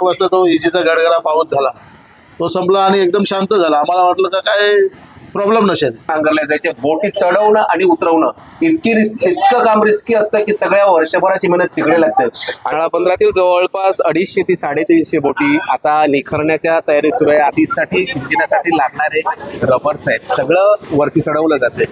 आठ वाजता तो इजीचा गडगडा पाऊस झाला. तो संपला आणि एकदम शांत झाला. आम्हाला वाटलं का काय प्रॉब्लेम नसेल. नांगरल्या जायचे बोटी चढवणं आणि उतरवणं. इतकी रिस्क इतकं काम रिस्की असतं की सगळ्या वर्षभराची मेहनत तिकडे लागते. आणि बंदरातील जवळपास अडीचशे ते साडेतीनशे बोटी आता निखरण्याच्या तयारी सुरू आहे. आधीसाठी इंजिनासाठी लागणारे रबर्स आहेत. सगळं वरती चढवलं जाते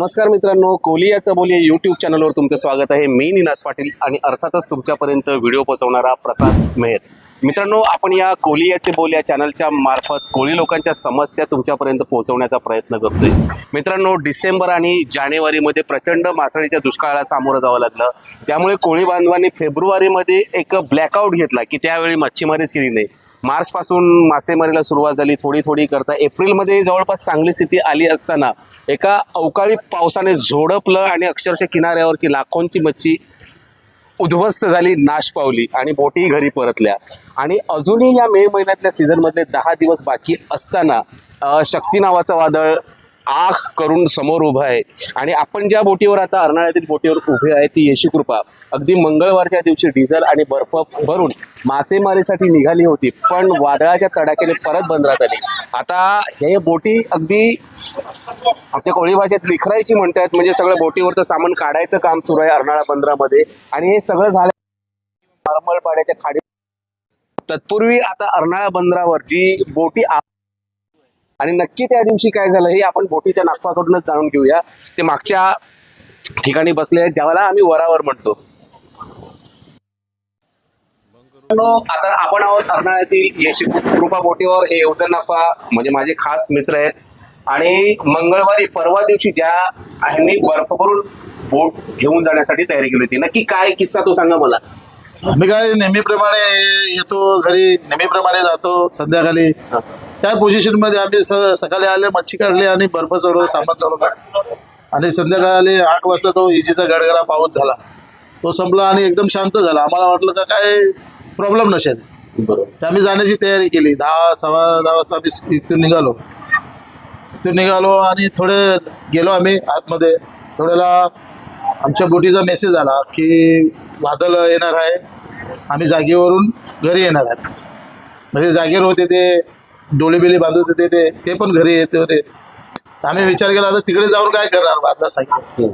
नमस्कार मित्रांनो कोलियाचं बोली या युट्यूब चॅनलवर तुमचं स्वागत आहे. मी निनाद पाटील आणि अर्थातच तुमच्यापर्यंत व्हिडिओ पोहोचवणारा प्रसाद मेहर. मित्रांनो आपण या कोलियाचे बोल या चॅनलच्या मार्फत कोळी लोकांच्या समस्या तुमच्यापर्यंत पोहोचवण्याचा प्रयत्न करतोय. मित्रांनो डिसेंबर आणि जानेवारीमध्ये प्रचंड मासळीच्या दुष्काळाला सामोरं जावं लागलं. त्यामुळे कोळी बांधवांनी फेब्रुवारीमध्ये एक ब्लॅकआउट घेतला की त्यावेळी मच्छीमारीच केली नाही. मार्चपासून मासेमारीला सुरुवात झाली. थोडी थोडी करता एप्रिलमध्ये जवळपास चांगली स्थिती आली असताना एका अवकाळी पावसाने झोडपलं आणि अक्षरशः किनाऱ्यावरती लाखोंची मच्छी उद्ध्वस्त झाली नाश पावली आणि बोटी घरी परतल्या. आणि अजूनही या मे महिन्यातल्या सीझनमधले दहा दिवस बाकी असताना शक्ती नावाचं वादळ आख करून समोर उभं आहे. आणि आपण ज्या बोटीवर आता अर्नाळ्यातील बोटीवर उभे आहे ती येशी कृपा. अगदी मंगळवारच्या दिवशी डिझेल आणि बर्फ भरून मासेमारीसाठी निघाली होती पण वादळाच्या तडाख्याने परत बंदरात आली. आता हे बोटी अगदी आपल्या कोळी भाषेत लिखरायची म्हणतात म्हणजे सगळं बोटीवरचं सामान काढायचं काम सुरू आहे अर्नाळा बंदरामध्ये. आणि हे सगळं झालं नॉर्मल पाड्याच्या खाडी तत्पूर्वी आता अर्नाळा बंदरावर जी बोटी आ- आणि नक्की त्या दिवशी काय झालं हे आपण बोटीच्या नागपाकडूनच जाणून घेऊया. ते मागच्या ठिकाणी बसले आहेत ज्याला आम्ही वरावर म्हणतो. आता आपण आहोत अर्नाळ्यातील येशी कृपा बोटीवर. हे नाफा म्हणजे माझे खास मित्र आहेत. आणि मंगळवारी परवा दिवशी ज्या ह्यांनी बर्फ भरून बोट घेऊन जाण्यासाठी तयारी केली होती. नक्की काय किस्सा तू सांगा मला. आम्ही काय नेहमीप्रमाणे येतो घरी नेहमीप्रमाणे जातो संध्याकाळी. त्या पोझिशनमध्ये आम्ही स सकाळी आले मच्छी काढली आणि बर्फ चढवलं सामान चढवलं आणि संध्याकाळी आठ वाजता तो इजीचा गडगडा पाऊस झाला. तो संपला आणि एकदम शांत झाला. आम्हाला वाटलं का काय प्रॉब्लेम नसेल. बरोबर. आम्ही जाण्याची तयारी केली. दहा सव्वा दहा वाजता आम्ही इथून निघालो. इथून निघालो आणि थोडे गेलो आम्ही आतमध्ये. थोड्याला आमच्या बोटीचा मेसेज आला की वादळ येणार आहे. आम्ही जागेवरून घरी येणार आहेत. म्हणजे जागेवर होते ते डोळे बिले बांधत होते ते. ते पण घरी येते होते. आम्ही विचार केला आता तिकडे जाऊन काय करणार? वादळा सांगितलं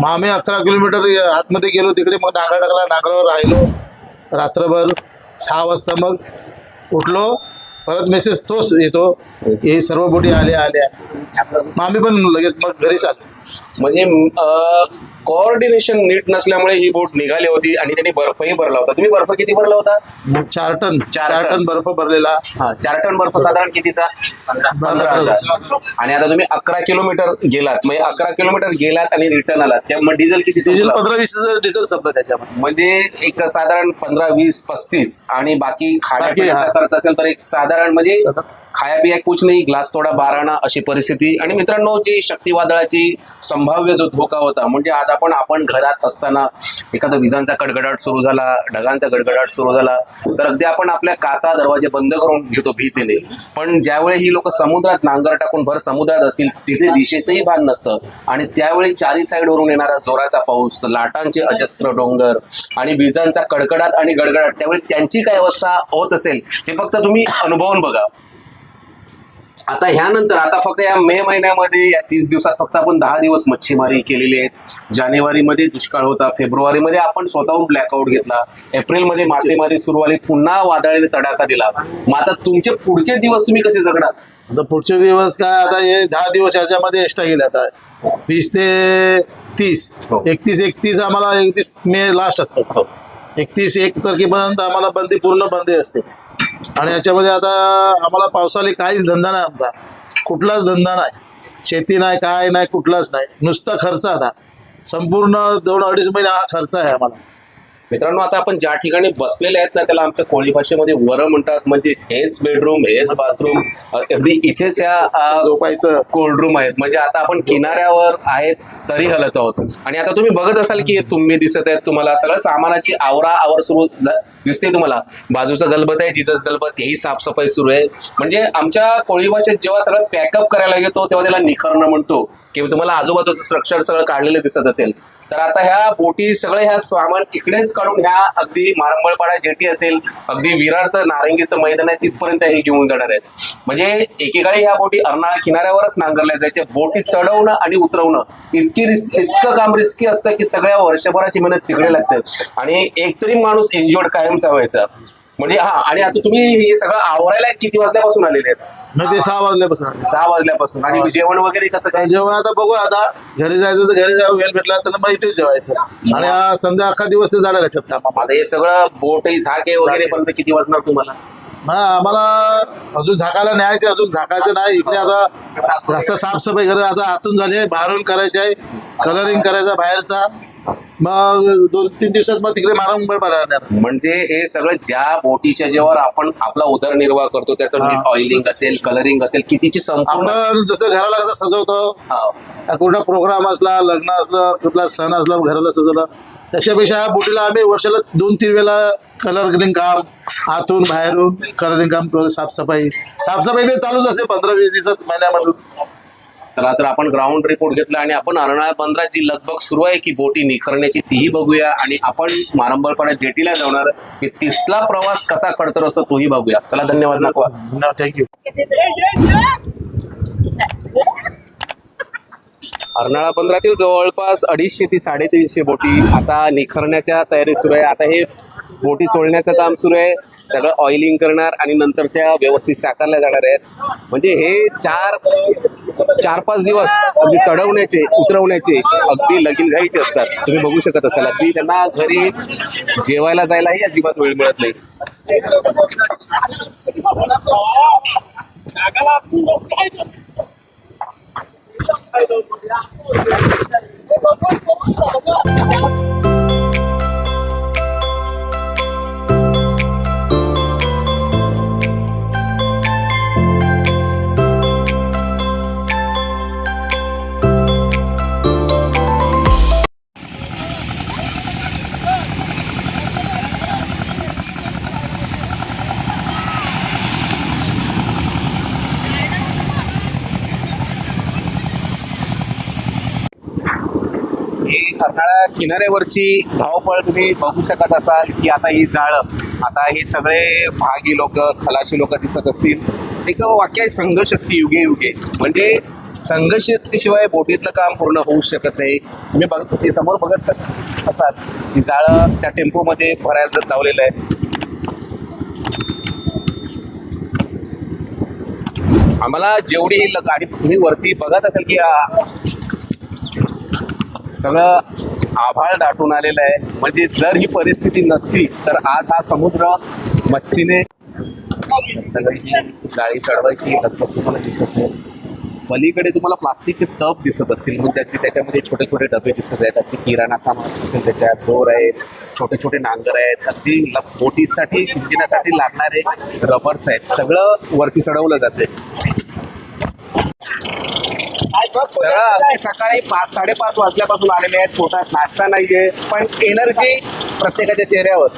मग आम्ही अकरा किलोमीटर आतमध्ये गेलो तिकडे मग नांगर टाकला नांगरावर राहिलो. रात्रभर सहा वाजता मग उठलो परत मेसेज तोच येतो. हे सर्व बोटी आल्या आल्या. मग आम्ही पण लगेच मग घरीच आलो. म्हणजे कोऑर्डिनेशन नीट नसल्यामुळे ही बोट निघाली होती आणि त्यांनी बर्फही भरला होता. तुम्ही बर्फ किती भरला होता? चार टन. चार टन. बर्फ भरलेला. हा चार टन बर्फ साधारण कितीचा? पंधरा हजार. आणि आता तुम्ही अकरा किलोमीटर गेलात. म्हणजे अकरा किलोमीटर गेलात आणि रिटर्न आलात. त्यामुळे डिझेल किती डिझेल? पंधरा वीस डिझेल संपलं त्याच्यामध्ये. म्हणजे एक साधारण पंधरा वीस पस्तीस. आणि बाकी खाण्यापिण्याचा हा. खर्च असेल तर एक साधारण म्हणजे खाया पिया कुछ नाही ग्लास थोडा बाराणा अशी परिस्थिती. आणि मित्रांनो जी शक्ती वादळाची संभाव्य जो धोका होता म्हणजे आज आपण आपण घरात असताना एखादा विजांचा गडगडाट सुरू झाला ढगांचा गडगडाट सुरू झाला तर अगदी आपण आपल्या काचा दरवाजे बंद करून घेतो भीतीने. पण ज्यावेळी ही लोक समुद्रात नांगर टाकून भर समुद्रात असतील तिथे दिशेचंही भान नसतं. आणि त्यावेळी चारी साईडवरून येणारा जोराचा पाऊस लाटांचे अजस्त्र डोंगर आणि विजांचा कडकडाट आणि गडगडाट त्यावेळी त्यांची काय अवस्था होत असेल हे फक्त तुम्ही अनुभवून बघा. आता ह्यानंतर आता फक्त या मे महिन्यामध्ये या तीस दिवसात फक्त आपण दहा दिवस मच्छीमारी केलेली आहेत. जानेवारीमध्ये दुष्काळ होता फेब्रुवारीमध्ये आपण स्वतःहून ब्लॅकआउट घेतला. एप्रिलमध्ये मासेमारी सुरू झाली पुन्हा वादळाने तडाखा दिला. मग आता तुमचे पुढचे दिवस तुम्ही कसे जगणार? आता पुढचे दिवस काय आता हे दहा दिवस याच्यामध्ये एक्स्ट्रा गेले आता. वीस ते तीस. हो. एकतीस एकतीस आम्हाला एकतीस मे लास्ट असतं. एकतीस एक तारखेपर्यंत आम्हाला बंदी पूर्ण बंदी असते. आणि याच्यामध्ये आता आम्हाला पावसाळी काहीच धंदा नाही आमचा. कुठलाच धंदा नाही. शेती नाही काय नाही कुठलाच नाही. नुसता खर्च आता. संपूर्ण दोन अडीच महिने हा खर्च आहे आम्हाला. मित्रांनो आता आपण ज्या ठिकाणी बसलेले आहेत ना त्याला आमच्या कोळी भाषेमध्ये वर म्हणतात म्हणजे हेच बेडरूम हेच बाथरूम अगदी इथेच या झोपायचं. कोल्ड रूम आहेत. म्हणजे आता आपण किनाऱ्यावर आहेत तरी हलत आहोत. आणि आता तुम्ही बघत असाल की तुम्ही दिसत आहेत तुम्हाला सगळं सामानाची आवरा आवर सुरू दिसते तुम्हाला. बाजूचं गलबत आहे जिजस गलबत हेही साफसफाई सुरू आहे. म्हणजे आमच्या कोळी भाषेत जेव्हा सगळं पॅकअप करायला येतो तेव्हा त्याला निखरणं म्हणतो किंवा तुम्हाला आजूबाजूचं स्ट्रक्चर सगळं काढलेलं दिसत असेल. तर आता ह्या बोटी सगळे ह्या सामान इकडेच काढून ह्या अगदी मारंबळपाडा जेटी असेल अगदी विरारचं नारंगीचं मैदान आहे तिथपर्यंत हे घेऊन जाणार आहेत. म्हणजे एकेकाळी ह्या बोटी अर्नाळा किनाऱ्यावरच नांगरल्या जायच्या बोटी चढवणं आणि उतरवणं. इतकी रिस्क इतकं काम रिस्की असतं की सगळ्या वर्षभराची मेहनत तिकडे लागते. आणि एकतरी माणूस एन्जॉयड कायमचा व्हायचा. म्हणजे हा आणि आता तुम्ही हे सगळं आवरायला किती वाजल्यापासून आलेले आहेत? मग ते सहा वाजल्यापासून आले. सहा वाजल्यापासून. आणि जेवण वगैरे कसं काय? जेवण आता बघू आता. घरी जायचं तर घरी जाऊ वेळ भेटला तर मग इथेच जेवायचं. आणि हा संध्या अख्खा दिवस ते जाणार याच्यात. काम आता हे सगळं बोट झाके वगैरे. पर्यंत किती वाजणार तुम्हाला? हा आम्हाला अजून झाकायला न्यायचे अजून झाकायचं नाही. इकडे आता जास्त साफसफाई कर आता आतून झाली आहे बाहेरून करायची आहे. कलरिंग करायचा बाहेरचा. मग दोन तीन दिवसात मग तिकडे पडणार म्हणजे हे सगळं ज्या बोटीच्या जेव्हा आपण आपला उदरनिर्वाह करतो त्याचं. ऑइलिंग असेल कलरिंग असेल कितीची संपूर्ण आपण जसं घराला कसं सजवतो. कुठला प्रोग्राम असला लग्न असलं कुठला सण असला घराला सजवलं त्याच्यापेक्षा ह्या बोटीला आम्ही वर्षाला दोन तीन वेळा कलरिंग काम आतून बाहेरून कलरिंग काम करून साफसफाई साफसफाई ते चालूच असते पंधरा वीस दिवसात महिन्यामधून तर आता आपण ग्राउंड रिपोर्ट घेतला आणि आपण अर्नाळा बंदरात जी लगबग सुरू आहे की बोटी निखरण्याची तीही बघूया आणि आपण मारंबळपाडा जेटीला जाणार की तिथला प्रवास कसा कडतर असतो तोही बघूया. चला धन्यवाद नको थँक्यू अर्नाळा बंदरातील जवळपास अडीचशे ते साडेतीनशे बोटी आता निखरण्याच्या तयारी सुरू आहे. आता हे बोटी चोळण्याचं काम सुरू आहे. सगळं ऑइलिंग करणार आणि नंतर त्या व्यवस्थित साकारल्या जाणार आहेत. म्हणजे हे चार चार पाच दिवस अगदी चढवण्याचे उतरवण्याचे अगदी लगीन घ्यायचे असतात. तुम्ही बघू शकत असाल. अगदी त्यांना घरी जेवायला जायलाही अजिबात वेळ मिळत नाही. किनाऱ्यावरची धावपळ तुम्ही बघू शकत असाल की आता ही जाळं आता हे सगळे भागी लोक खलाशी लोक दिसत असतील. एक वाक्य आहे संघशक्ती युगे युगे. म्हणजे संघशक्तीशिवाय बोटीतलं काम पूर्ण होऊ शकत नाही. तुम्ही बघत ते समोर बघत असाल की जाळं त्या टेम्पोमध्ये भरायला लावलेलं आहे. आम्हाला जेवढी ही ल- गाडी तुम्ही वरती बघत असाल की सगळं आभाळ दाटून आलेलं आहे. म्हणजे जर ही परिस्थिती नसती तर आज हा समुद्र मच्छीने सगळी ही चढवायची लगभग तुम्हाला दिसत नाही. पलीकडे तुम्हाला प्लास्टिकचे टब दिसत असतील. म्हणजे अगदी त्याच्यामध्ये छोटे छोटे डबे दिसत आहेत. अगदी किराणा सामान असेल त्याच्यात दोर आहेत छोटे छोटे नांगर आहेत. अगदी बोटीसाठी इंजिनासाठी लागणारे रबर्स आहेत. सगळं वरती चढवलं जाते सकाळी पाच साडेपाच वाजल्यापासून आलेले आहेत. पोटात नाश्ता नाहीये पण एनर्जी प्रत्येकाच्या चेहऱ्यावर.